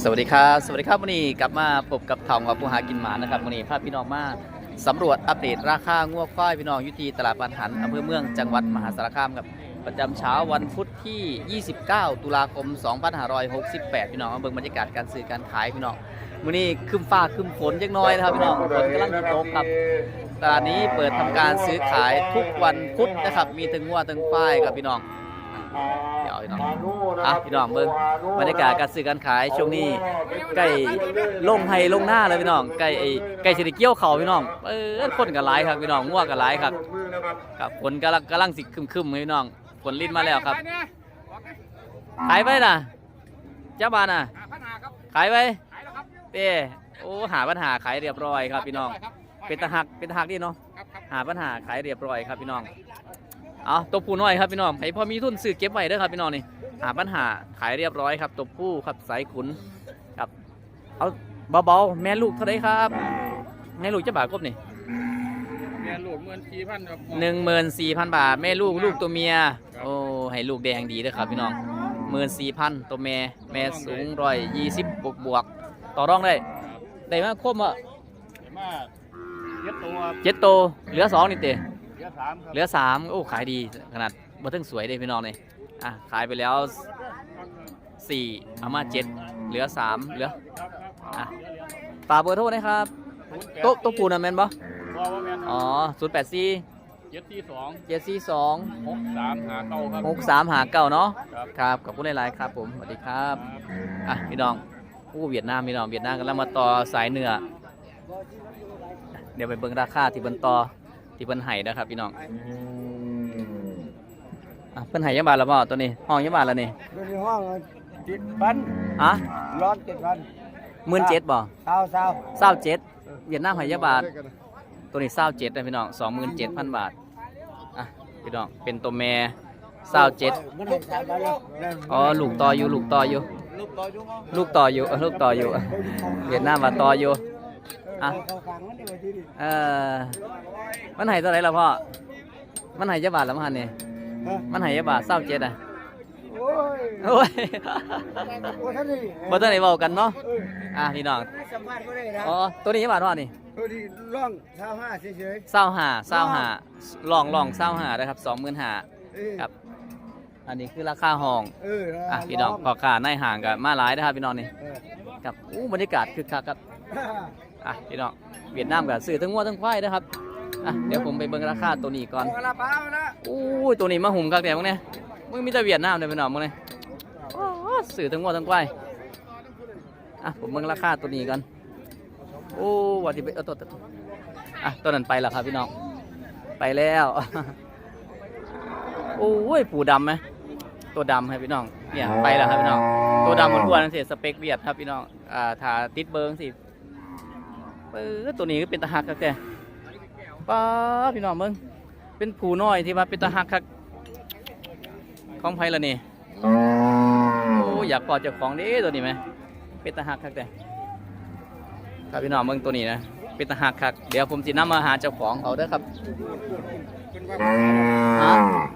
สวัสดีครับสวัสดีครับวันนี้กลับมาพบกับทองกับผู้หากินหมานะครับวันนี้พาพี่น้องมาสำรวจอัปเดตราคางัวควายพี่น้องอยุทีตลาดปันหันอำเภอเมืองจังหวัดมหาสารคามครับประจำเช้าวันพุธที่ 29 ตุลาคม 2568 พี่น้องมาเบิ่งบรรยากาศการซื้อการขายพี่น้องวันนี้ครึมฟ้าครึมฝนเล็กน้อยนะครับพี่น้องฝนกำลังตกครับตลาดนี้เปิดทำการซื้อขายทุกวันพุธนะครับมีทั้งงัวทั้งควายครับพี่น้อง เดี๋ยวพี่น้องอะพี่น้องเบิ่งบรรยากาศการซื้อการขายช่วงนี้ใกล้ลงไฮลงหน้าเลยพี่น้องใกล้ไอ้ใกล้สิได้เกี่ยวเขาวพี่น้องเออคนก็หลายครับพี่น้องงัวก็หลายครับครับฝนกำลังกำลังสิครึมๆพี่น้องฝนลิ้นมาแล้วครับ ขายไปน่ะเจ้าบ้านน่ะพันหาครับขายไปขายแล้วครับเต้โอ้หาปัญหาขายเรียบร้อยครับพี่น้องครับเป็นตะหักเป็นตะหักดีเนาะครับครับหาปัญหาขายเรียบร้อยครับพี่น้อง เอาตัวผู้น้อยครับพี่น้องใครพอมีทุนซื้อเก็บไว้เด้อครับพี่น้องนี่หาปัญหาขายเรียบร้อยครับตัวผู้ครับสายขุนครับเอาเบาๆแม่ลูกเท่าไรครับแม่ลูกจะบาทกบนี่เรียนหลวงเงินสี่พันครับหนึ่งหมื่นสี่พันบาทแม่ลูกลูกตัวเมียโอ้ให้ลูกแดงดีเด้อครับพี่น้องหมื่นสี่พันตัวแม่แม่สูงร้อยยี่สิบบวกบวกๆต่อรองได้ได้มาครบอะเห็นว่าเย็ดตัวเจ็ดโตวเหลือสองนี่เตะ เย็ดสามครับเหลือสามโอ้ขายดีขนาดบัทึงสวยเลยพี่น้องนี่อะขายไปแล้วสี่เอามาเจ็ดเหลือสามเหลืออะฝากเบอร์โทรนะครับโต๊ะโต๊ะปูนะแมนบ่ว่าว่าแม่นอ๋อศูนย์แปดสี่เย็ดที่สองเจ็ดสี่สองหกสามหาเก้าครับ หกสามหาเก้าเนาะครับ ครับขอบคุณหลายๆครับผมสวัสดีครับ อะพี่น้องอู้เวียดนามพี่น้องเวียดนามกำลังมาต่อสายเนื้อเดี๋ยวไปเบิ่งราคาที่เบิ่นต่อ ที่เบิ่นไห้นะครับพี่น้องอะเพิ่นไห้ยังบาทแล้วบ่ตัวนี้ห้องยังบาทแล้วนี่ดูในห้องเจ็ดพันอะร้อนเจ็ดพันหมื่นเจ็ดบ่เศร้าเศร้าเศร้าเจ็ดเวียดนามไห้ยังบาทตัวนี้เศร้าเจ็ดนะพี่น้องสองหมื่นเจ็ดพันบาทอะพี่น้องเป็นตัวแม่เศร้าเจ็ดมันได้สามพันแล้วอ๋อลูกต่ออยู่ลูกต่ออยู่ลูกต่อยุ่งลูกต่ออยู่เออลูกต่ออยู่เวียดนามมาต่ออยู่ อะเขาขังมันได้มาที่นี่เออมันไห้เท่าไหรล่ะพ่อ มันไห้จะบาทละมันนี่ฮะมันไห้จะบาทเศร้าเจ็ดอะโอ้ยโอ้ยโอ้ท่านนี่บ่ต้องไหนเว้ากันเนาะเอออะพี่น้องสัมภาษณ์ก็ได้นะอ๋อ ตัวนี้จะบาทพ่อนี่เออดีร่องเศร้าห้าเฉยเศร้าหาเศร้าหาลองลองเศร้าหานะครับสองหมื่นหาๆเออครับ อันนี้คือราคาห้องเอออะพี่น้องพอขาในห่างกับมาหลายนะครับพี่น้องนี่เออครับอู้บรรยากาศคึกคักครับ อะพี่น้องเวียดนามกับซื้อทั้งวัวทั้งควายนะครับอะเดี๋ยวผมไปเบิ่งราคาตัวนี้ก่อนเอาละเปล่านะอู้ยตัวนี้มาหุ่มคักแต่มึงเนี่ยมึงมีแต่เวียดนามเลยพี่น้องมึงเนี่ยโอ้ซื้อทั้งวัวทั้งควายอะผมเบิ่งราคาตัวนี้ก่อนโอ้วัดที่ไปเอาตัวตัวอะตัวนั้นไปแล้วครับพี่น้องไปแล้วโอ้ยผูดำไหมตัวดำครับพี่น้องเนี่ยไปแล้วครับพี่น้องตัวดำมันอ้วนๆนั่นสิสเปคเวียดครับพี่น้องอ่าถ้าติดเบิงสิ เออตัวนี้ก็เป็นตาหักครับแกป้าพี่น้องมึงเป็นผูน้อยที่ว่าเป็นตาหักครับของไผละนี่โอ้อยากกอดเจ้าของเด้ตัวนี้ไหมเป็นตาหักครับแต่ครับพี่น้องมึงตัวนี้นะเป็นตาหักครับเดี๋ยวผมสินำมาหาเจ้าของเอาเด้อครับเป็นว่าฮะ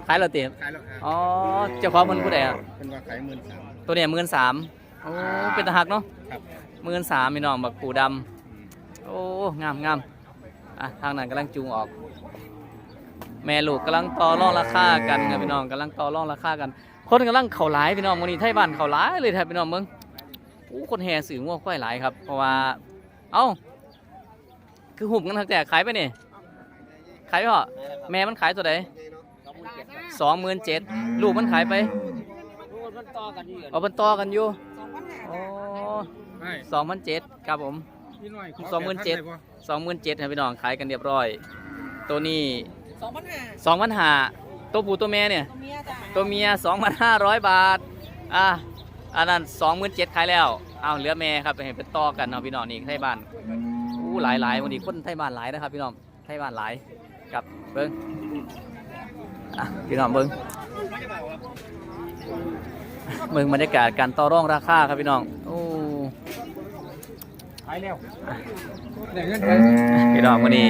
ขายและเตียขายแล้วครับอ๋อเจ้าของมันผู้ใดอะเป็นว่าขายหมื่นสามตัวเนี้หมื่นสามโอ้เป็นตาหักเนาะครับหมื่นสามพี่น้องบักปูดำ โอ้ งามงามอะทางนั้นกำลังจูงออก แม่ลูกกำลังต่อรองราคากันครับพี่น้องกำลังต่อรองราคากัน คนกำลังเข่าหลายพี่น้องวันนี้ไทยบ้านเข่าหลายเลยครับพี่น้องเมืองอู้คนแห่สื่อง่วงควายหลายครับ เพราะว่า เอ้า คือหุ่มกันทั้งแต่ขายไปนี่ขายไปเหรอแม่มันขายตัวไหนสองหมื่นเจ็ดลูกมันขายไปมันต่อกันอยู่เอาเป็นต่อกันอยู่อ๋อไม่สองพันเจ็ดครับผม พี่น้อยขสองหมื่นเจ็ด แปพัลยบ่สองหมื่นเจ็ดครับพี่น้องขายกันเรียบร้อย ตัวนี้สองพันห้าสองพันหาตัวผู้ตัวแม่เนี่ยเมียจ้ะตัวเมียสองพันห้าร้อยบาท อะอันนั้นสองหมื่นเจ็ดขายแล้วเอาเหลือแม่ครับไปเห็นเป็นต่อกันเนาะพี่น้องนี่ไทยบ้านอู้หลายหลายวันนี้คนไทยบ้านหลายนะครับพี่น้องไทยบ้านหลายกับเบิ้งอะพี่น้องเบิ้งเบิ้งบรรยากาศการต่อรองราคาครับพี่น้อง โอ้ขายแล้วได้เงินไปพี่น้องวันนี้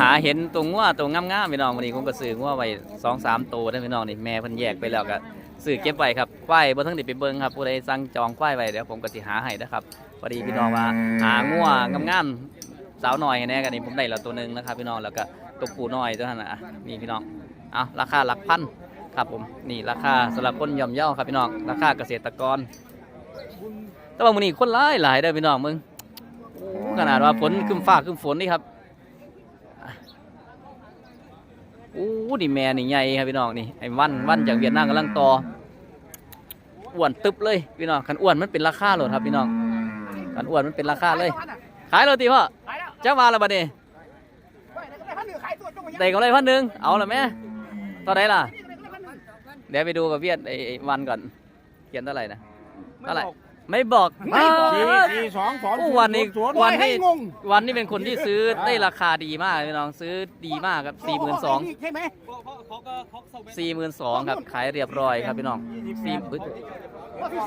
หาเห็นตัวงัวตัวงามๆพี่น้องวันนี้ผมก็ซื้องัวไว้สองสามตัวนะพี่น้องนี่แม่เพิ่นแยกไปแล้วก็ซื้อเก็บไว้ครับควายบ่ทั้งได้ไปเบิ่งครับผู้ใดสั่งจองควายไว้เดี๋ยวผมก็สิหาให้นะครับพอดีพี่น้องว่าหางัวงามๆสาวน้อยให้แน่กันนี่ผมได้แล้วตัวหนึงนะครับพี่น้องแล้วก็ตัวผู้น้อยตัวนั้นน่ะอะนี่พี่น้องเอาราคาหลักพันครับผมนี่ราคาสำหรับคนย่อมเยาครับพี่น้องราคาเกษตรกร แต่ว่ามื้อนี้คนหลายหลายเด้อพี่น้องมึงโอ้ ขนาดว่าฝนครึ้มฟ้าครึ้มฝนนี่ครับอะโอ้นี่แม่นี่ใหญ่ครับพี่น้องนี่ไอ้วันวันจากเวียดนามกำลังต่ออ้วนตึบเลยพี่น้องคันอ้วนมันเป็นราคาโลดครับพี่น้องคันอ้วนมันเป็นราคาเลย ขายโรตีพ่อเจ้ามาแล้วบัดนี้ไปไหนก็ได้พันหนึ่งขายตัวจงมาได้กำไรพันหนึ่งเอาละแม่เท่าไหร่ล่ะ เดี๋ยวไปดูกับเวียดไอ้ไอ้วันก่อนเขียนเท่าไหร่นะเท่าไหร่ ไม่บอกไม่บอกอ้าวสี่สองสองโอ้วันนี้ศูย์วันนี้ให้งง วันนี้เป็นคนที่ซื้อได้ราคาดีมากพี่น้องซื้อดีมากครับสี่หมื่นสองใช่ไหมสี่หมื่นสองครับขายเรียบร้อยครับพี่น้องสี่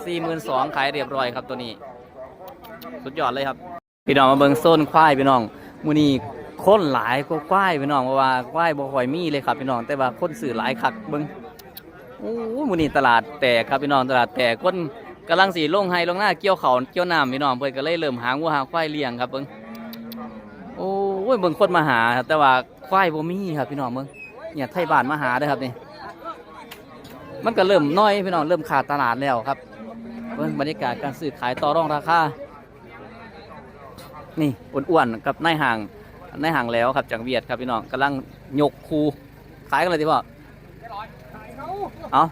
สี่หมื่นสองขายเรียบร้อยครับตัวนี้ สุดยอดเลยครับ พี่น้องมาเบิ่งโซนควายพี่น้องมูนี่คนหลายก็ควายพี่น้องเพราะว่าควายบ่ค่อยมีเลยครับพี่น้องแต่ว่าคนซื้อหลายคักเบิ่งโอ้ยมูนี่ตลาดแตกครับพี่น้องตลาดแตกคน กำลังสีลงไฮลงหน้าเกี่ยวเขาเกี่ยวน้ำพี่น้องเพิ่อนก็เลยเริ่มหาวัวหาควายเลี้ยงครับเบิ่งโอ้ยเบิ่งคนมาหาครับแต่ว่าควายบ่มีครับพี่น้องเบิ่งเนี่ยไทยบ้านมาหาเด้ครับนี่มันก็เริ่มน้อยพี่น้องเริ่มขาดตลาดแล้วครับเบิ่งบรรยากาศการซื้อขายต่อรองราคานี่อ้วนๆกับนายห่างนายห่างแล้วครับจากเวียดครับพี่น้องกำลังยกคูขายกันเลยที่พ่อเอา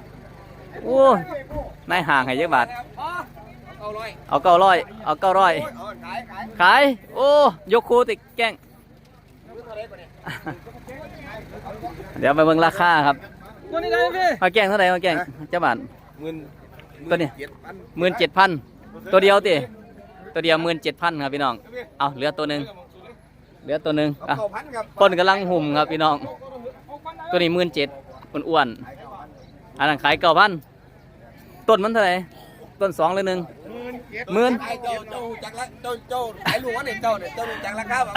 โอ้ยนายห่างให้เยอะบาทเอาเก้าร้อยเอาเก้าร้อยขายขายขายโอ้ ยกคูติดแกล้งเดี๋ยวไปเบิ่งราคาครับตัวนี้ได้พี่มาแกล้งเท่าไหร่มาแกล้งเจ้าบาทเงินตัวนี้เจ็ดพันหมื่นเจ็ดพันตัวเดียวติตัวเดียวหมื่นเจ็ดพันครับพี่น้อง เอาเหลือตัวหนึ่งเหลือตัวหนึ่งอะเก้าพันครับคนกำลังหุ่มครับพี่น้อง ตัวนี้หมื่นเจ็ดอ้วนๆ อันนั้นขายเก้าพันต้นมันเท่าไหร่ต้นสองหรือหนึ่งหมื่นไอ้เจ้าเจ้าจักละเจ้าเจ้าขายลูกวะเนี่ยเจ้าเนี่ยเจ้าจักราคาแบบ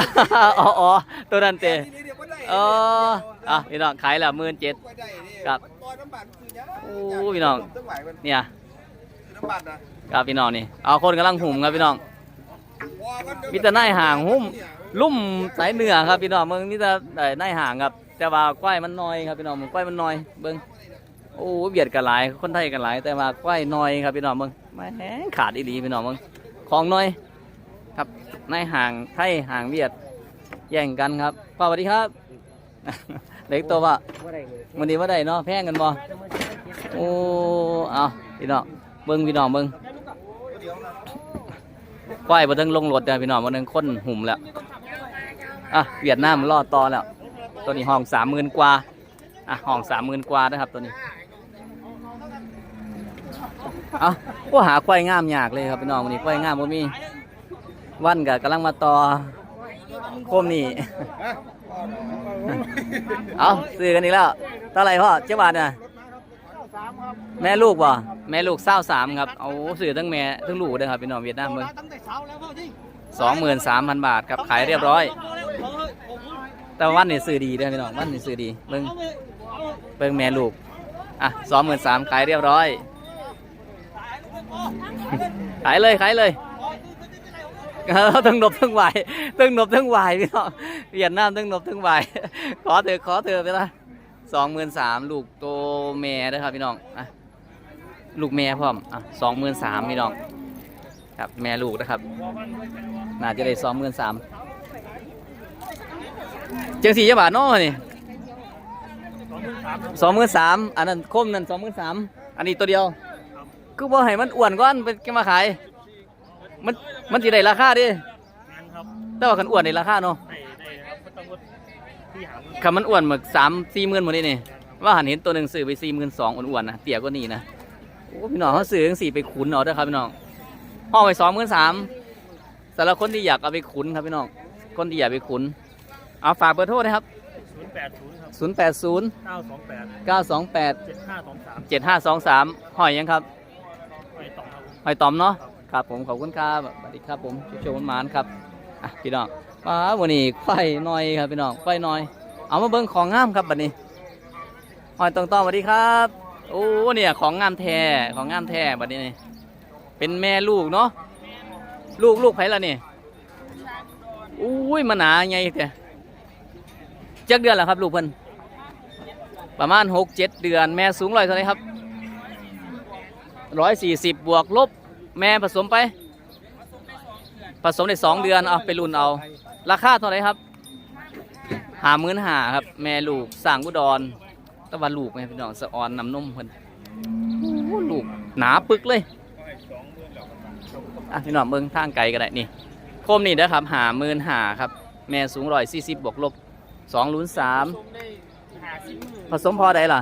อ๋ออ๋อตัวนั้นเตะอ๋ออะพี่น้องขายละหมื่นเจ็ดครับปล่อยน้ำบาดคือยาโอ้พี่น้องนเนี่ยน้ำบาดนะครับพี่น้องนี่เอาคนกำลังหุ่มครับพี่น้องมีแต่นายห่างหุ้มลุ่มสายเหนือครับพี่น้องเมืองนี่จะได้นายห่างครับ แต่ว่าควายมันน้อยครับพี่น้องมึงควายมันน้อยเบิ้ง โอ้เบียดกันหลายคนไทยกันหลาย แต่ว่าควายน้อยครับพี่น้องมึงไม่แห้งขาดอีหลีพี่น้องมึงของน้อย ครับในห่างไทยห่างเวียดแย่งกันครับสวัสดีครับเด็กตัวว่าวันนี้ว่าได้เนาะแพงกันบ่โอ้เอาพี่น้องเบิ้งพี่น้องเบิ้งควายบ่ถึงลงรถเด้อพี่น้องบ่ถึงคนหุ่มแล้วอะเวียดนามรอดต่อแล้วตัวนี้ห้องสามหมื่นกว่าอะห้องสามหมื่นกว่านะครับตัวนี้ เอาก็หาควายงามยากเลยครับพี่น้องวันนี้ควายงามบ่มี วันกับกำลังมาต่อโคมนี่ เอาซื้อกันอีกแล้วเท่าไหร่พ่อเจ้าบาทน่ะแม่ลูกบ่แม่ลูกเศร้าสามครับเอาซื้อทั้งแม่ทั้งลูกเลยครับพี่น้องเวียดนามเบิ่งตั้งแต่เช้าแล้วพ่อที่สองหมื่นสามพันบาทครับขายเรียบร้อย แต่ว่าวันนี้ซื้อดีเด้อพี่น้องวันนี้ซื้อดีเบิ่งเบิ่งแม่ลูกอะสองหมื่นสามขายเรียบร้อย ขายเลยขายเลยทั้งนบทั้งไหวายทั้งนบทั้งไหวายพี่น้องเวียดนามทั้งนบทั้งไหวายขอเถอะขอเถอะไปละสองหมื่นสามลูกโตแม่เด้อครับพี่น้องอะลูกแม่พร้อมอะสองหมื่นสามพี่น้องครับแม่ลูกนะครับน่าจะได้สองหมื่นสามจังสี่จะบาทเนาะนี่สองหมื่นสามอันนั้นคมนั่นสองหมื่นสามอันนี้ตัวเดียว คือบ่ให้มันอ้วนก่อนเป็นมาขาย มันมันสิได้ราคาดิแต่ว่าคันอ้วนได้ราคาเนาะคันมันอ้วนหมึกสามสี่หมื่นหมดนี่นี่ว่าหันเห็นตัวหนึ่งซื้อไปสี่หมื่นสองอ้วนๆนะเตี่ยก็นี่นะโอ้พี่น้องเขาซื้อจังสี่ไปขุนเอาเด้อครับพี่น้องห้องไปสองหมื่นสามสำหรับคนที่อยากเอาไปขุนครับพี่น้องคนที่อยากไปขุนเอาฝากเบอร์โทรนะครับศูนย์แปดศูนย์ค080รับเก้าสองแปด928เจ็ดห้าสองสาม7523หอยยังครับไปต่อครับ หอยตอมเนาะครับผมขอบคุณครับสวัสดีครับผมโชว์หมานครับอะพี่น้องมาวันนี้ไฟน้อยครับพี่น้องไฟน้อย เอามาเบิ่งของงามครับบัดนี้หอยตองตองสวัสดีครับโอ้เนี่ยของงามแท้ของงามแท้บัดนี้นี่เป็นแม่ลูกเนาะลูกลูกไผละนี่อุ้ยมาหนาไงแท้จักเดือนแล้วครับลูกเพิ่นประมาณหกเจ็ดเดือน แม่สูงร้อยเท่าไหรครับ ร้อยสี่สิบบวกลบแม่ผสมไป ผสมในสองเดือนเอาไปรุ่นเอา ราคาเท่าไหรครับหามื่นหาครับ แม่ลูกสั่งอุดรตะวันลูกแม่พี่น้องสะออนน้ำนมเพิ่นโอ้ลูกหนาปึกเลยอะพี่น้องเบิ่งทางไกลก็ได้นี่โคมนี่นะครับหามื่นหาครับ แม่สูงร้อยสี่สิบบวกลบสองลุ้นสามชมได้หาสิบมือผสมพอได้ล่ะ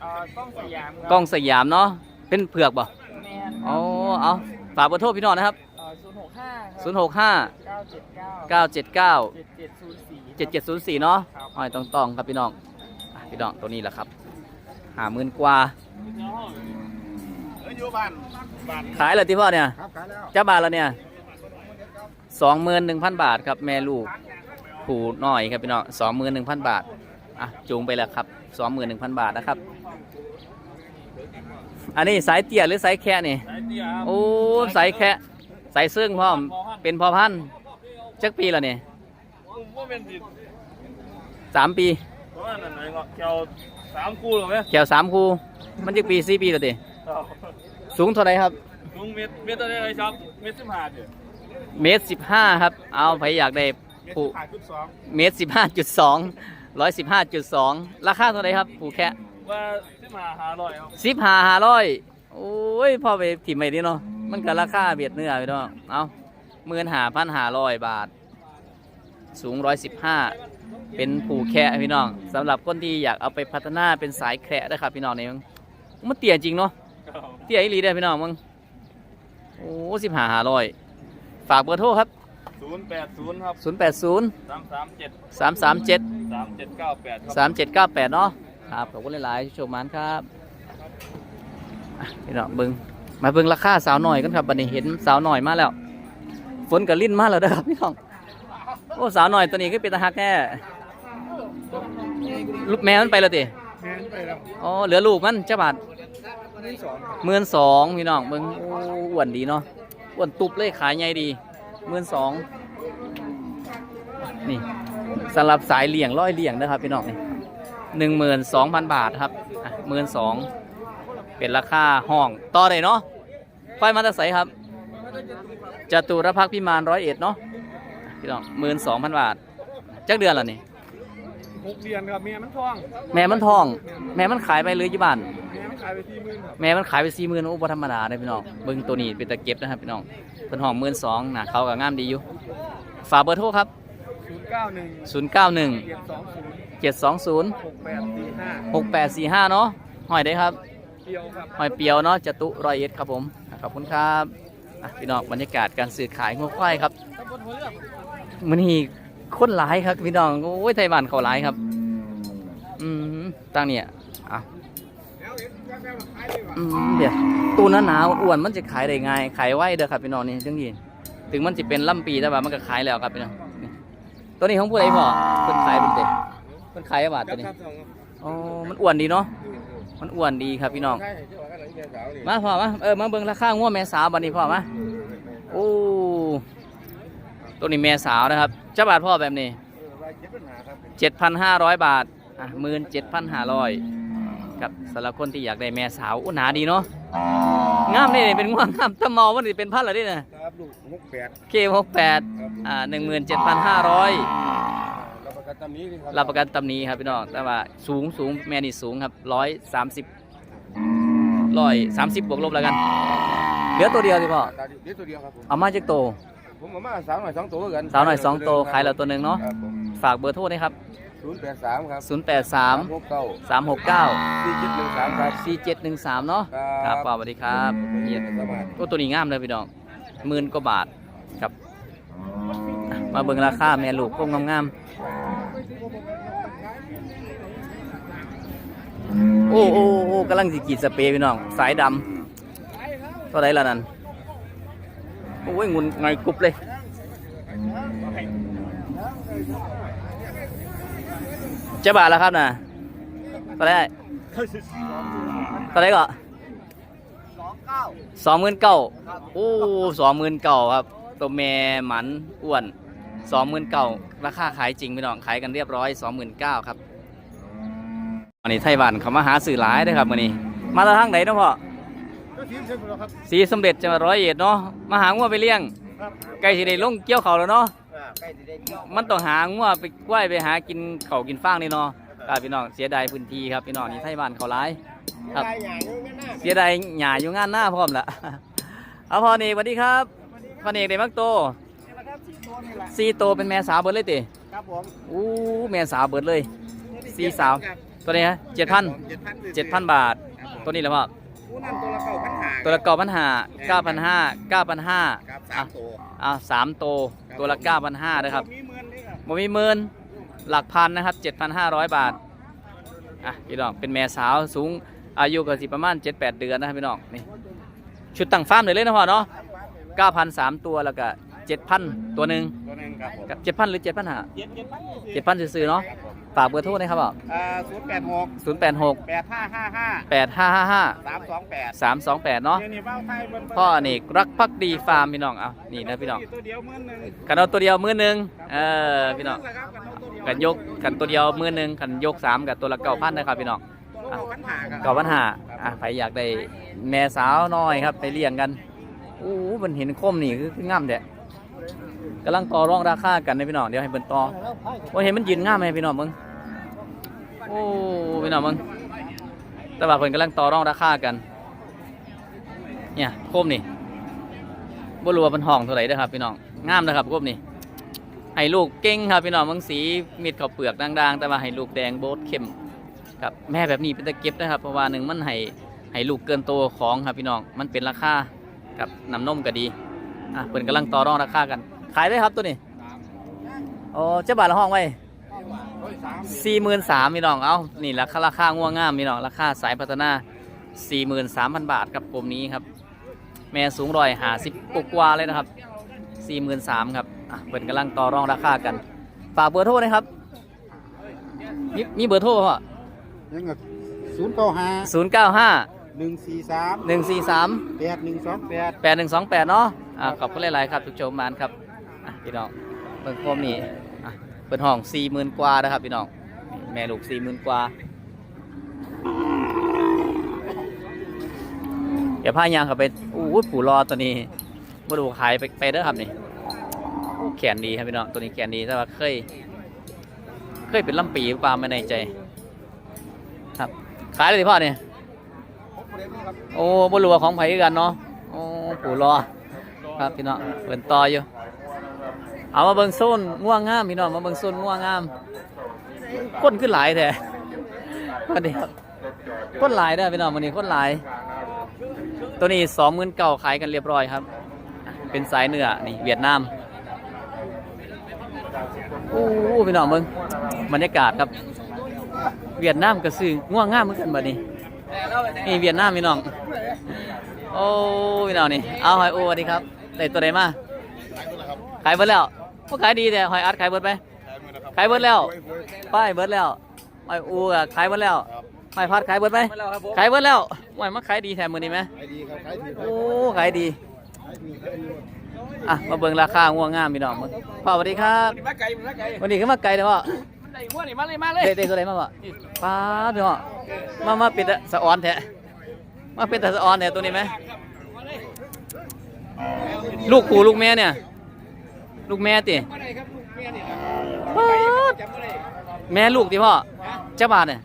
เอ่อกล้องสยามครับกล้องสยามเนาะ เป็นเผือกบ่แมนอ๋อเอาฝากเบอร์โทรพี่น้องนะครับ ศูนย์หกห้าศูนย์หกห้าเก้าเจ็ดเก้าเก้าเจ็ดเก้าเจ็ดเจ็ดศูนย์สี่เจ็ดเจ็ดศูนย์สี่เนาะครับอ้อยตองตองๆครับพี่น้องอะพี่น้องตัวนี้แหละครับหาหมื่นกว่าอยู่บ้านบ้านขายเลยที่พ่อเนี่ยครับขายแล้วเจ้าบาทแล้วเนี่ยสองหมื่นหนึ่งพันบาทครับแม่ลูกผูน้อยครับพี่น้องสองหมื่นหนึ่งพันบาทอะจูงไปแล้วครับสองหมื่นหนึ่งพันบาทนะครับ อันนี้สายเตี้ยหรือสายแค่นี่ สายเตี้ยครับโอ้สายแค่สายซึ่งพ่อม เป็นพอพันธุ์จักปีแล้วเนี่ยผมว่าเป็นสิสามปีเพราะว่านั่นไหนก็เกี่ยวสามคู่หรอไหมแขวสามคูมันจักปีสี่ปีแล้วดิสูงเท่าไรครับ ลุงเม็ดเม็ดอะไรครับเม็ดสิบห้าเดียวเมตรสิบห้าครับ เอาใครอยากได้เม็ดผูสิบห้าจุดสองเมตรสิบห้าจุดสองร้อยสิบห้าจุดสองราคาเท่าไรครับผูแค่ ว่าสิบห้าห้าร้อยครับสิบห้าห้าร้อยโอ้ยพ่อไปถิ่มไปดิเนาะมันก็ราคาเบียดเนื้อไปเนาะเอาหมื่นหาพันหาร้อยบาท สูงร้อยสิบห้าเป็นผูแค่พี่น้องสำหรับคนที่อยากเอาไปพัฒนาเป็นสายแคระนะครับพี่น้องเนี่ยมันเตี้ยจริงเนาะเตี้ยอีหลีได้อพี่น้องมึงโอ้สิบห้าห้าร้อยฝากเบอร์โทรครับศูนย์แปดศูนย์ครับศูนย์แปดศูนย์สามสามเจ็ดสามสามเจ็ดสามเจ็ดเก้าแปดครับสามเจ็ดเก้าแปดเนาะ ครับขอบคุณหลายๆที่ชมมันครับอะพี่น้องเบิ้งมาเบิ้งราคาสาวหน่อยกันครับบัดนี้เห็นสาวหน่อยมาแล้ว ฝนกับลิ้นมาแล้วเด้อครับพี่น้องโอ้สาวหน่อยตัวนี้ก็เป็นตาฮักแน่ลูกแม่มันไปแล้วติแม่นไปแล้วอ๋อเหลือลูกมันเจ้าบาทนี่สองหมื่นสองพี่น้องเบิ้งโอ้อ้วนดีเนาะอ้วนตุบเลยขายใหญ่ดีหมื่นสองนี่สำหรับสายเลี่ยงร้อยเลี่ยงนะครับพี่น้องนี่ หนึ่งหมื่นสองพันบาทครับหมื่นสองเป็นราคาห้องต่อได้เนาะไฟมาตะไสครับจตุรพักษ์พิมานร้อยเอ็ดเนาะพี่น้องหมื่นสองพันบาทจักเดือนละนี่หกเดือนครับเมียมันท้อง แม่มันทอง แม่มันขายไปหรือยี่บ้านเมียมันขายไปที่มื่นครับแม่มันขายไปสี่หมื่นโอ้บ่ธรรมดาเลยพี่น้องเบิ่งตัวนี้เป็นตะเก็บนะครับพี่น้องเป็นห้องหมื่นสองนะเขากับงามดีอยู่ฝากเบอร์โทรครับ ศูนย์เก้าหนึ่งศูนย์เก้าหนึ่งเจ็ดสองศูนย์เจ็ดสองศูนย์หกแปดสี่ห้าหกแปดสี่ห้าเนาะหอยได้ครับ เดียวครับ หอยเปียวเนาะจตุรอยเอ็ดครับผมอะขอบคุณครับอะพี่น้องบรรยากาศการซื้อขายงัวควายครับมันนี่คนหลายครับพี่น้องโอ้ยไทยบ้านเขาหลายครับ อืมตั้งเนี่ยอะอืมเดี๋ยวตัวหนาหนาวอ้วนมันจะขายได้ง่ายขายไวเด้อครับพี่น้องนี่จังยีถึงมันจะเป็นลำปีแต่ว่ามันก็ขายแล้วครับพี่น้องนี่ ตัวนี้ของผู้ใดพอเพิ่นขายเป็นเด็กเพิ่นขายอะบาทตัวนี้อ๋อมันอ้วนดีเนาะมันอ้วนดีครับพี่น้องใช่เจ้าอะไรแม่สาวนี่มาพ่อมาเออมาเบิ่งราคางัวแม่สาวบัดนี้พ่อมาโอ้ตัวนี้แม่สาวนะครับเจ้าบาทพ่อแบบนี้เจ็บปัญหาครับเจ็ดพันห้าร้อยบาทอะหมื่นเจ็ดพันห้าร้อยกับสำหรับคนที่อยากได้แม่สาวอุ้หนาดีเนาะ งามนี่เป็นง่วงงามถ้าเมาวันนี้เป็นพันเหรอเนี่ยครับ ลูกหกแปดเคหกแปดอ่าหนึ่งหมื่นเจ็ดพันห้าร้อยรับประกันตำนี้นี่ครัรับประกันตำหนี้ครับพี่น้องแต่ว่าสูงสูงแม่นี่สูงครับร้อยสามสิบร้อยสามสิบบวกลบแล้วกัน เหลือตัวเดียวสิพ่อตาเดียวตัวเดียวครับผมเอามาจากโต ผมเอามาสาวหน่อยสองตัวกันสาวหน่อยสองโตขายเราตัวหนึ่งเนาะ ครับผม ฝากเบอร์โทรนะครับ ศูนย์แปดสามครับ0 8 3 หกเก้า3 6 9 สี่เจ็ดหนึ่งสามครับ 4 7 1 3 เนาะครับป้าสวัสดีครับเฮียสมัครโอ้ตัวนี้งามเลยพี่น้องหมื่นกว่าบาทครับอะมาเบิ่งราคาแม่ลูกพวกงามๆโอ้โอ้โอ้กำลังสิกรีดสเปรย์พี่น้อง สายดำตัวไหนล่ะนั่นโอ้ยงุนไงกรุบเลย เจ้าบาทแล้วครับน่ะก็ได้ตอนไหนก็สองเก้าสองหมื่นเก้าครับโอ้สองหมื่นเก้าครับ ตัวแม่หมันอ้วนสองหมื่นเก้าราคาขายจริงพี่น้องขายกันเรียบร้อยสองหมื่นเก้าครับอันนี้ไต้หวันเขามาหาสื่อหลายเด้อครับวันนี้ มาทางไหนเนาะพ่อก็ทีมเชิญเราครับสีสมเด็จจังหวัดร้อยเอ็ดเนาะมาหางัวไปเลี้ยงครับใกล้สิได้ลงเกี่ยวเขาวแล้วเนาะ ใกล้จะได้เที่ยวมันต้องหางัวไปกล้วยไปหากินเขาวกินฟางนี่เนาะครับพี่น้องเสียดายพื้นที่ครับพี่น้องนี่ไทยบ้านเขาหลาย ครับ ได้ใหญ่เลยนะเสียดายหญ้าอยู่งานหน้าพร้อมละ เอาพอนี่สวัสดีครับพอนี่ได้มักโตนี่แหละครับที่ตัวนี่แหละสี่โตเป็นแม่สาวเบิดเลยติครับผมอู้แม่สาวเบิดเลย สี่สาว ตัวนี้ฮะเจ็ดพันเจ็ดพันเจ็ดพันบาท ตัวนี้แหละพ่อผู้นั่นตัวละเก้าพันหาตัวละเก้าพันห้าเก้าพันห้าเก้าพันห้าครับสามตัวอ่าสามโต ตัวละเก้าพันห้านะครับมีเมือนนี่ครับบ่มีหมื่นหลักพันนะครับ 7,500 บาทอะพี่น้องเป็นแม่สาวสูงอายุก็สิประมาณ 7-8 เดือนนะครับพี่น้องนี่ชุดตั้งฟาร์มเลยเลยนะพ่อเนาะ9,003ตัวแล้วก็7,000 ตัวหนึ่งตัวหนึงครับผมกับ7,000 หรือ7,500เจ็ดเจ็ดพัน7,000ซื่อๆเนาะ ฝากเบอร์โทรนะครับพ่ออ่าศูนย์แปดหก086แปดห้าห้าห้า8555สามสองแปด328เนาะเดี๋ยวนี้เบ้าไทยเบิ่งพ่ออเนกรักพักดีฟาร์มพี่น้องเอานี่นะพี่น้องตัวเดียวหมื่นหนึ่งกันเอาตัวเดียวมือหนึ่งเออพี่น้องครับกันเอาตัวเดียวกันยกกันตัวเดียวมือหนึ่งกันยกสามกับตัวละเก้าพันนะครับพี่น้องตัวเก้าพันหาครับเก่าปัญหาอะใครอยากได้แม่สาวน้อยครับไปเลี้ยงกันอู้หูมันเห็นคมนี่คือคืองามแท้ กำลังต่อรองราคากันนะพี่น้องเดี๋ยวให้เบิ่นต่อว่าเห็นมันยืนง่ามไหมพี่น้องมึงโอ้พี่น้องมึงแต่ว่าเพิ่นกำลังต่อรองราคากัน เนี่ยโคมนี่บ่รู้ว่าเป็นห้องเท่าไหร่เด้ครับ พี่น้องงามนะครับโคมนี่ให้ลูกเก่งครับพี่น้องมึงสีมิดข้าวเปลือกด่างๆ แต่ว่าให้ลูกแดงโบดเข้มครับแม่แบบนี้เป็นตะเก็บนะครับเพราะว่าหนึ่งมันให้ให้ลูกเกินตัวของครับพี่น้องมันเป็นราคากับน้ำนมก็ดีอะเพิ่นกำลังต่อรองราคากัน ขายได้ครับตัวนี้โอ้เจ้าบาทละห้องไว้สี่หมื่นสามพี่น้อง เอานี่ราคาราคาง่วงงามพี่น้อง ราคาสายพัฒนาสี่หมื่นสามพันบาทครับกลมนี้ครับ แม่สูงร้อยหาสิบกว่าๆเลยนะครับสี่หมื่นสามครับอะเพิ่นกำลังต่อรองราคากัน ฝากเบอร์โทรนะครับ มีมีเบอร์โทรป่ะยังไงศูนย์เก้าห้าศูนย์เก้าห้าหนึ่งสี่สามหนึ่งสี่สามแปดหนึ่งสองแปดแปดหนึ่งสองแปดเนาะอ่าขอบคุณหลาย ๆ ครับทุกโจมมานครับอะ พี่น้องเปิดโคมนี่เปิดห้องสี่หมื่นกว่านะครับพี่น้องแม่ลูกสี่หมื่นกว่าเดี๋ยวพายางเข้าไปอู้ผูรอตัวนี้มาดูขายไปไปเด้อครับนี่แขนดีครับพี่น้องตัวนี้แขนดีแต่ว่าเคย เคยเป็นลำปีปล่าไม่แน่ใจ ครับ ขายเลยพ่อเนี่ยโอ้บรัวของไผ่กันเนาะโอ้ปู่รอ ครับพี่น้องเปิดต่ออยู่ เอามาเบิ่งโซนง่วงงามพี่น้องมาเบิ่งโซนง่วงงามคนขึ้นหลายแท้วันนี้ครับคนหลายเด้อพี่น้องวันนี้คนหลาย ตัวนี้สองหมื่นเก่าขายกันเรียบร้อยครับ เป็นสายเนื้อนี่เวียดนามโอ้พี่น้องเบิ่งบรรยากาศครับ เวียดนามก็ซื้อง่วงงามเหมือนกันบัดนี้นี่เวียดนามพี่น้องโอ้พี่น้องนี่เอาหอยโอ้สวัสดีครับได้ตัวใดมาขายเบิดแล้ว กขายดีแต่หอยอัดขายเบิดไปขายเบิดแล้วป้ายเบิดแล้วหอยอูอะขายเบิดแล้วหอยพัดขายเบิดไหมขายเบิดแล้วหอยมาขายดีแถมมือนี้ไหมขายดีครับขายดีโอ้ขายดีอะมาเบิ่งราคาง่วงงามพี่น้องพ่อสวัสดีครับมาไกลมาไกลวันนี้ขึ้นมาไกลเลยพ่อมันได้หัวนี่มาเลยมาเลยเด็ดเด็ดตัวไหนมาบ่ป้าดพี่น้องมามาปิดอะสะออนแท้มาเป็นแต่สะออนเนี่ยตัวนี้ไหมลูกปู่ลูกแม่เนี่ย ลูกแม่ติมาเลยครับลูกเมียนี่นะป๊าดจำมาเลยแม่ลูกติพ่อเจ้าบาทเนี่ย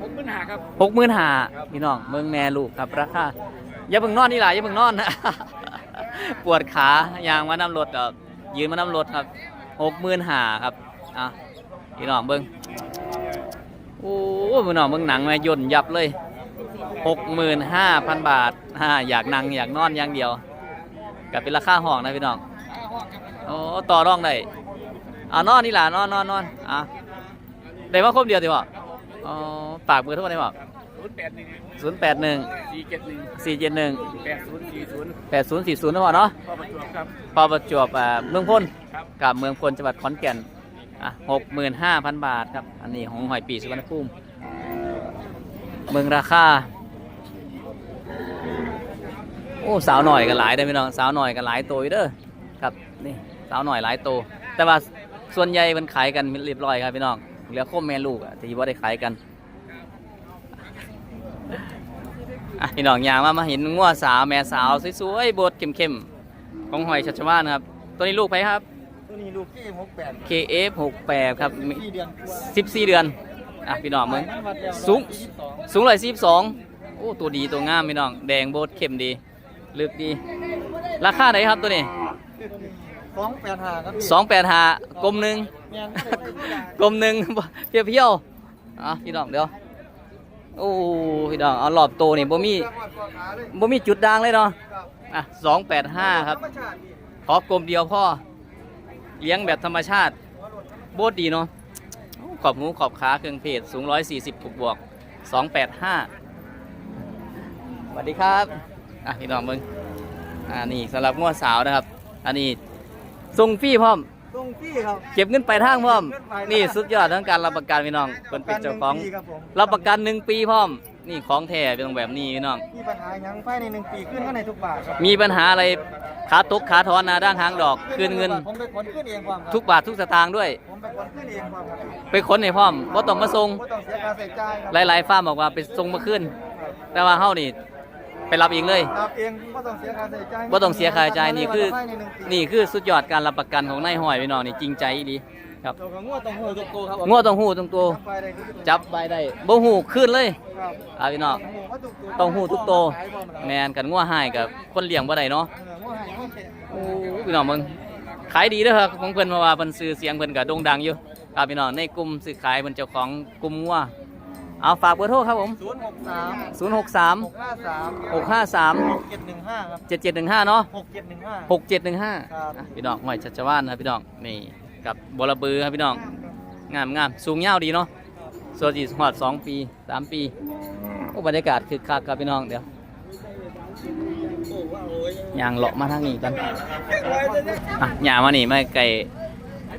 ผมปัญหาครับหกหมื่นห้าพี่น้องเมืองแม่ลูกครับราคาอย่าเพิ่งนอนนี่หล่ะอย่าเพิ่งนอนนะปวดขายางมานำรถครับยืนมานำรถครับหกหมื่นห้าครับอะพี่น้องเบิ้งโอ้พี่น้องเบิ้งหนังแม่ย่นยับเลยหกหมื่นห้าพันบาทอ่าอยากนั่งอยากนอนอย่างเดียวกับเป็นราคาห้องนะพี่น้องโอ้ ต่อรองได้อ่านอนนี่ล่ะนอนนอนนอนอะได้มาครบเดียวดีบ่อ๋อฝากเบอร์โทรได้บ่ศูนย์แปดหนึ่งศูนย์แปดหนึ่งสี่เจ็ดหนึ่งสี่เจ็ดหนึ่งแปดศูนย์สี่ศูนย์แปดศูนย์สี่ศูนย์นะพ่อเนาะพ่อประจวบครับพอประจวบอ่าเมืองพ้นครับกับเมืองพลจังหวัดขอนแก่นอะหกหมื่นห้าพันบาทครับ อันนี้ของหอยปีสุวรรณภูมิเมืองราคาอ้ สาวหน่อยกันหลายได้อพี่น้อง สาวหน่อยกันหลายตัวอยู่เด้อครับนี่ สาวหน่อยหลายตัวแต่ว่าส่วนใหญ่มันขายกันเรียบร้อยครับพี่น้องเหลือโคมแม่ลูกอะที่ว่าได้ขายกันอะพี่น้องยางมามาเห็นงัวสาวแม่สาวสวยๆบดเข้มๆของหอยชัชวานครับ ตัวนี้ลูกไปครับ ตัวนี้ลูกที่หกแปด KF 68 ครับที่เดือนกว่า14 เดือนอะพี่น้องมึงวัดแล้วสูงยี่สิบสองสูงร้อยสิบสองโอ้ตัวดีตัวงามพี่น้องแดงโบดเข้มดี ลึกดี ราคาไหนครับตัวนี้ สองแปดห้าครับพี่สองแปดหากลมหนึ่งแม่นกลมหนึ่งเพียวเพียวๆอะพี่น้องเดี๋ยวโอ้พี่น้องเอารอบโตวนี่บ่มีบ่มีจุดด่างเลยเนาะอะสองแปดห้าครับธรรมชาติพี่ขอกลมเดียวพ่อ เลี้ยงแบบธรรมชาติ โบดดีเนาะขอบหูขอบขาเครื่องเพศสูง140บวกบวก285สวัสดีครับ อะพี่น้องมึงอ่านี่สำหรับงวดสาวนะครับ อันนี้ ส่งฟรีพร้อม ตรงที่ครับ เก็บเงินไปลายทางพร้อม เก็บเงินปลายทาง นี่สุดยอดทั้งการรับประกันพี่น้องเป็นเป็นเจ้าของหนึ่ปีครับผมรับประกันหนึ่งปีพร้อม นี่ของแท้เป็นแบบนี้พี่น้อง มีปัญหาหยังภายในหนึ่งปีขึ้นก็ในทุกบาทครับมีปัญหาอะไรขาตกขาทอนหนาด้านหางดอกคืนเงิน ผมไปขนขึ้นเองความครับทุกบาททุกสตางค์ด้วย ผมไปขนขึ้นเองความครับไปค้นในพร้อมว่าต้องมาส่ง ไม่ต้องเสียค่าใช้จ่ายครัหลายๆฟาร์มบอกว่าไปส่งมาขึ้น แต่ว่าเฮานี่ ไปรับเองเลยรับเองไม่ต้องเสียค่าใช้จ่ายบ่ต้องเสียค่าใช้จ่ายนี่คือภายในหงปีนี่คือสุดยอดการรับประกันของนายห้อยพี่น้องนี่จริงใจดีครับตัวกับงวดต้องหูทุกตัวครับผมงัวต้องหูตรงตัวจับไปได้ทุกตัวจับใบได้บ่หูขึ้นเลยครับอ่าพี่น้องหูว่าทุกตัวต้องหูทุกตัวขายบ่ครับแมนกันงัวหายกับคนเลี้ยงบ่ได้เนาะเอองัวหายงัวแขกโอ้พี่น้องมึงขายดีเด้อครับของเพิ่นเพราะว่าเพิ่นซื้อเสียงเพิ่นก็โด่งดังอยู่ครับพี่น้องในกลุ่มซื้อขายเพิ่นเจ้าของกลุ่มงัว เอาฝากเบอร์โทรครับผม ศูนย์หกสาม063หกห้าสาม653เจ็ดหนึ่งห้าครับ7715เนาะหกเจ็ดหนึ่งห้าหกเจ็ดหนึ่งห้าครับพี่น้องหอยชัชวานนะครับพี่น้องนี่กับบลบือครับพี่น้องงามงามสูงยาวดีเนาะส่วนจีหอดสองปีสามปีโอ้บรรยากาศคือคักครับพี่น้องเดี๋ยวย่างเลาะมาทางนี้กันอะย่างมานี่มาไก่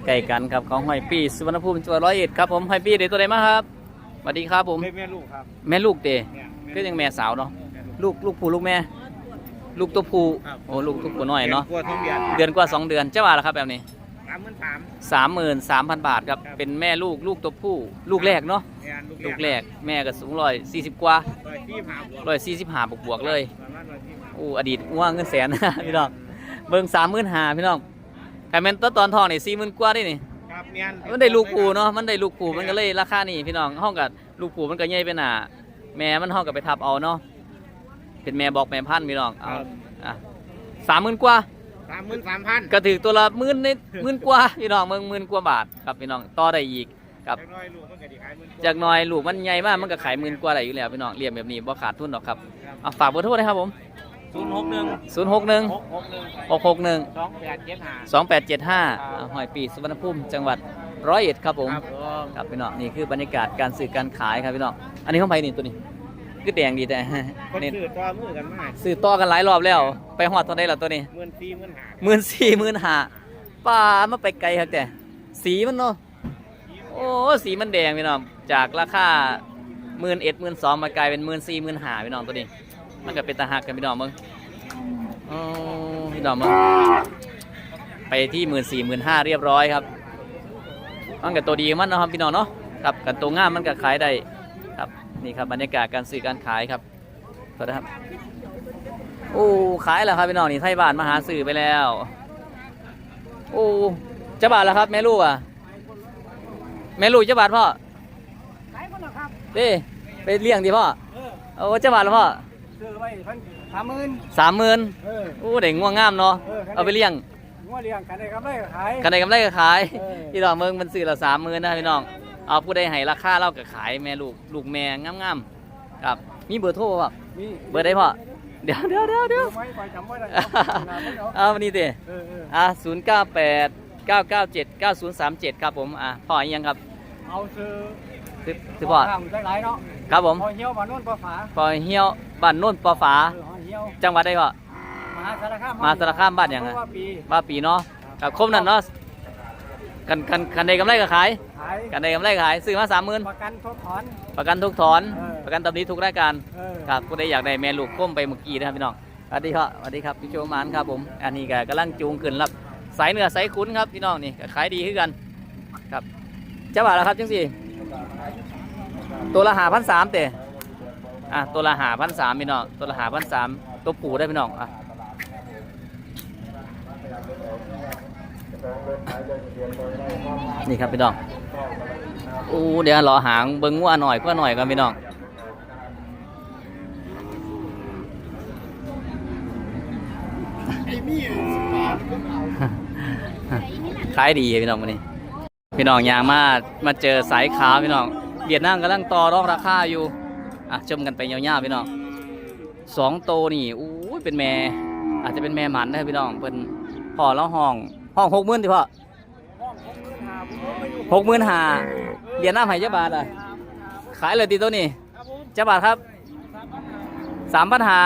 ไก่กันครับของหอยปีสุวรรณภูมิจังหวัดร้อยเอ็ดครับผมหอยปีเดี๋ยวตัวไหนมาครับ สวัสดีครับผมแม่ลูกครับแม่ลูกเตเนี่ยก็ยังแม่สาวเนาะลูกลูกผู้ลูกแม่ ลูกตัวผู้โอ้ลูกตัวผู้น้อยเนาะกลัวท้องเดือนเดือนกว่า2เดือนเจ้าว่าละครับแบบนี้สามหมื่นสาม สามหมื่นสามพันบาทครับครับ เป็นแม่ลูกลูกตัวผู้ลูกแรกเนาะเนี่ยลูกแรกแม่ก็สูงร้อยสี่สิบกว่าร้อยที่ผ่าบวกร้อยสี่สิบห้าบวกบวกๆเลยประมาณร้อยที่ผ่าโอ้อดีตว่าเงินแสนพี่น้องเบิ่งสามหมื่นห้าพี่น้องใครเป็นต้นตอนทองนี่สี่หมื่นกว่าได้นี่ ครับเนี่ยมันได้ลูกปูเนาะมันได้ลูกปูมันก็เลยราคานี่พี่น้องห้องกับลูกปูมันก็ใหญ่ไปหนาแม่มันห้องกับไปทับเอาเนาะเป็นแม่บอกแม่พันธุ์พี่น้องเอาอะสามหมื่นกว่าสามหมื่นสามพันก็ถือตัวละหมื่นนิดหมื่นกว่าพี่น้องเมืองหมื่นกว่าบาทครับพี่น้องต่อได้อีกครับจากน้อยลูกมันก็ดีขายหมื่นจากหน้อยลูกมันใหญ่มากมันก็ขายหมื่นกว่าได้อยู่แล้วพี่น้องเรียมแบบนี้บ่ขาดทุนหรอกครับเอาฝากเบอร์โทรเลยครับผม ศูนย์หกหนึ่ง0 6 1หกหกหนึ่ง6 6 1สองแปดเจ็ดห้า2 8 7 5หอยปีสุวรรณภูมิจังหวัดร้อยเอ็ดครับผมครับผมครับพี่น้องนี่คือบรรยากาศการซื้อการขายครับพี่น้องอันนี้ของไผนี่ตัวนี้คือแดงดีแต่คนนี่ซื้อตัวมือกันมากซื้อต่อกันหลายรอบแล้ว ไปฮอดตอนใดล่ะตัวนี้หมื่นสี่หมื่นห้าหมื่นสี่หมื่นห้าป้ามาไปไกลครับแต่สีมันเนาะโอ้สีมันแดงพี่น้องจากราคาหมื่นเอ็ดหมื่นสองมากลายเป็นหมื่นสี่หมื่นห้าพี่น้องตัวนี้ มันก็เป็นตาหักกันพี่น้องมึงอ๋อพี่น้องมึงไปที่หมื่นสี่หมื่นห้าเรียบร้อยครับมันกับตัวดีของมันเนาะครับพี่น้องเนาะครับกับตัวง่ามมันก็ขายได้ครับนี่ครับบรรยากาศการซื้อการขายครับสวัสดีครับโอ้ขายแล้วครับพี่น้องนี่ไทยบ้านมาหาสื่อไปแล้ว โอ้เจะบาทแล้วครับ แม่ลูกอะแม่ลูกเจะบาทพ่อขายคนละครับเด้ไปเลี้ยงดิพ่อเออโอ้เจะบาทแล้วพ่อซื้ อไว้พันสามหมื่นสามหมื่นเออ โอ้เด็กง่วงงามเนาะเออครับ เอาไปเลี้ยงงัวเลี้ยงกันได้ครับได้ก็ขาย กันใดกำไรก็ขายเออ พี่น้องเมืองมันซื้อละสามหมื่นนะพี่น้องเอาผู้ใดให้ราคาเราก็ขายแม่ลูกลูกแม่งามๆครับมีเบอร์โทรป่ะมีเบอร์ได้พ่อเดี๋ยวเดี๋ยวเดี๋ยวเดี๋ยวไม่ไปจำไว้ได้เอาวันนี้เต้เออเอออะศูนย์เก้าแปดเก้าเก้าเจ็ดเก้าศูนย์สามเจ็ดครับผม อะพ่ออีกยังครับ เอาซื้อ คือคือพ่อทางได้หลายเนาะครับผมพอเหี่ยวบ้านโน่นปอฝาพ่อเฮียวบ้านโน่นปอฝา เออหอเหี่ยวจังหวัดได้ก็มหาสารคามมหาสารคามบ้านหยังเพอะระว่าปีบ้านปีเนาะกับคมนั่นเนาะกันกันกันใดกำไรก็ขาย ขายกันใดกำไรก็ขายซื้อมาสามหมื่นประกันทดถอน ประกันทุกถอน เออ ประกันตำนี้ทุกรายการเออครับผู้ใดอยากได้แม่ลูกก้มไปเมื่อกี้นะครับพี่น้องสวัสดีครับสวัสดีครับพี่โชว์หมานครับผมอันนี้ก็กำลังจูงขึ้นรับสายเหนือสายคุ้นครับพี่น้องนี่ก็ขายดีขึ้นกันครับเจ้าบ่าวแล้วครับจังสี่ ตัวละหาพันสามเตะอะตัวละหาพันสามพี่น้องตัวละหาพันสามตัวปูได้พี่น้องอะนี่ครับพี่น้องอู้เดี๋ยวรอหางเบิ้งว่าหน่อยก็หน่อยกันพี่น้องขายดีพี่น้องวันนี้ พี่น้องยางมามาเจอสายขาวพี่น้อง เวียดนามกำลังต่อรองราคาอยู่ อะชมกันไปยาวๆพี่น้องสองโตวนี่อู้ยเป็นแม่ อาจจะเป็นแม่หมันได้พี่น้องเป็นพ่อแล้วห้องห้องหกหมื่นดิพ่อหกหมื่นหาเวียดนามให้เจ้าบาทอะขายเลยตีตัวนี้เจ้าบาทครับสามพันหา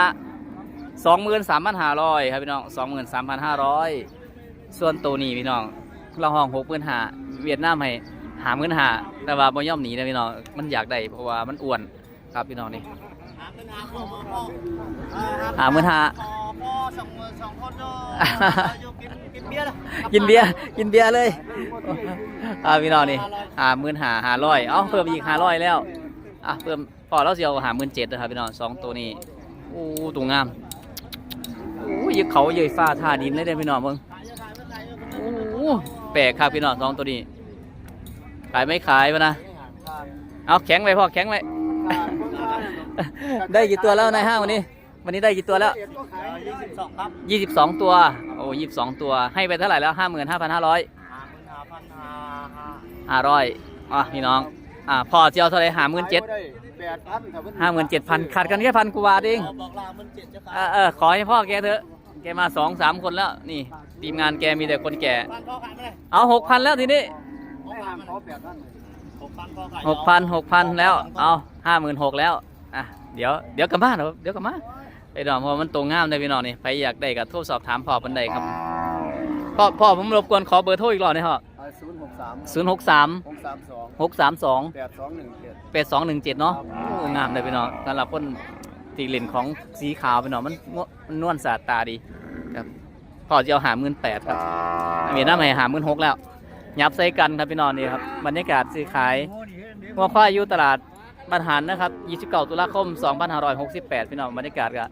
สองหมื่นสามพันห้าร้อยครับพี่น้องสองหมื่นสามพันห้าร้อยส่วนตัวนี้พี่น้องเราห้องหกหมื่นหาเวียดนามให้ หาหมื่นหาแต่ว่าบ่ย่อมหนีนะพี่น้องมันอยากได้เพราะว่ามันอ้วนครับพี่น้องนี่หาหมื่นหาพ่อสองมือสองคนอยู่กินกินเบียร์กินเบียร์กินเบียร์เลยอ่าพี่น้องนี่หาหมื่นหาหาร้อยเอ้าเพิ่มอีกหาร้อยแล้วอะเพิ่มพอเราเสียวหาหมื่นเจ็ดนะครับพี่น้องสองตัวนี้อู้ตัวงามอู้ยเขาเยยฟ้าท่าดินเลยเด้อพี่น้องเบิ่งโอ้โหแปลกครับพี่น้องสองตัวนี้ ขายไม่ขายวะนะ เอาแข็งไปพ่อแข็งไปได้กี่ตัวแล้วในห้างวันนี้ วันนี้ได้กี่ตัวแล้วยี่สิบสองครับยี่สิบสองตัว โอ้ยี่สิบสองตัว ให้ไปเท่าไหร่แล้วห้าหมื่นห้าพันห้าร้อยห้าหมื่นห้าพันห้าห้าห้าร้อยอะพี่น้อง อ่าพ่อเจียวเท่าไหร่ห้าหมื่นเจ็ดแปดพันครับห้าหมื่นเจ็ดพันขาดกันแค่พันกว่าบาทเองบอกลามันเจ็ดจะเออเออขอให้พ่อแกเถอะ แกมาสองสามคนแล้ว นี่ ทีมงานแกมีแต่คนแก่พันพ่อขายไม่ได้เอาหกพันแล้วทีนี้ พ่อขายมันแปดพันหกพันพ่อขายหกพันหกพันแล้ว เอาห้าหมื่นหกแล้ว อะ เดี๋ยว เดี๋ยวกลับบ้านเหรอเดี๋ยวกลับมาไปดอกเพราะมันตรงงามเลยพี่น้องนี่ใครอยากได้ก็โทรสอบถามพ่อเพิ่นได้ครับ พ่อพ่อผมรบกวนขอเบอร์โทรอีกรอบหน่อยครับศูนย์หกสามศูนย์หกสามหกสามสองหกสามสองแปดสองหนึ่งเจ็ดแปดสองหนึ่งเจ็ดเนาะโอ้งามเลยพี่น้องสำหรับคนตีเลนของสีขาวพี่น้องมันงวมันนวลสาดตาดีครับพ่อจะเอาหาหมื่นแปดครับเมียน้าใหม่หาหมื่นหกแล้ว ยับใส่กันครับพี่น้องนี่ครับบรรยากาศซื้อขายหัวควายอยู่ตลาดบ้านหันนะครับ 29 ตุลาคม 2568 พี่น้องบรรยากาศก็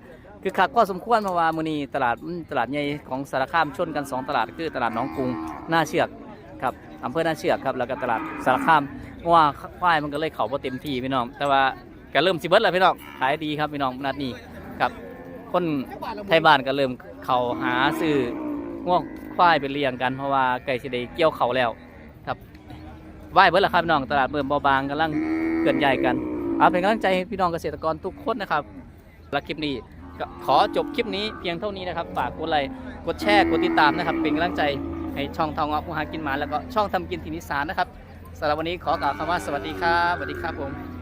คือคักก็สมควรเพราว่ามือนีตลาดตลาดใหญ่ของสารคามชนกัน 2 ตลาดคือตลาดหนองกรุงหน้าเชือกครับอำเภอหน้าเชือกครับแล้วก็ตลาดสารคามว่าควายมันก็เลยเข้าบ่เต็มที่พี่น้อง แต่ว่าก็เริ่มสิเบิดแล้วพี่น้องขายดีครับพี่น้องนัดนี้ครับ คนไทยบ้านก็เริ่มเข้าหาซื้อง่วง ควายไปเลี้ยงกันเพราะว่าไก่สิได้เกี่ยวเขาแล้วครับไหว้เบิดละครับพี่น้องตลาดเบิ่มเบาบางกำลังเกินใหญ่กันเอาเป็นกำลังใจให้พี่น้องเกษตรกรทุกคนนะครับและคลิปนี้ขอจบคลิปนี้เพียงเท่านี้นะครับฝากกดไลค์กดแชร์กดติดตามนะครับ เป็นกำลังใจให้ช่องทองงอกผู้หากินหมาแล้วก็ช่องทำกินทินิสานนะครับสำหรับวันนี้ขอกล่าวคำว่าสวัสดีครับสวัสดีครับผม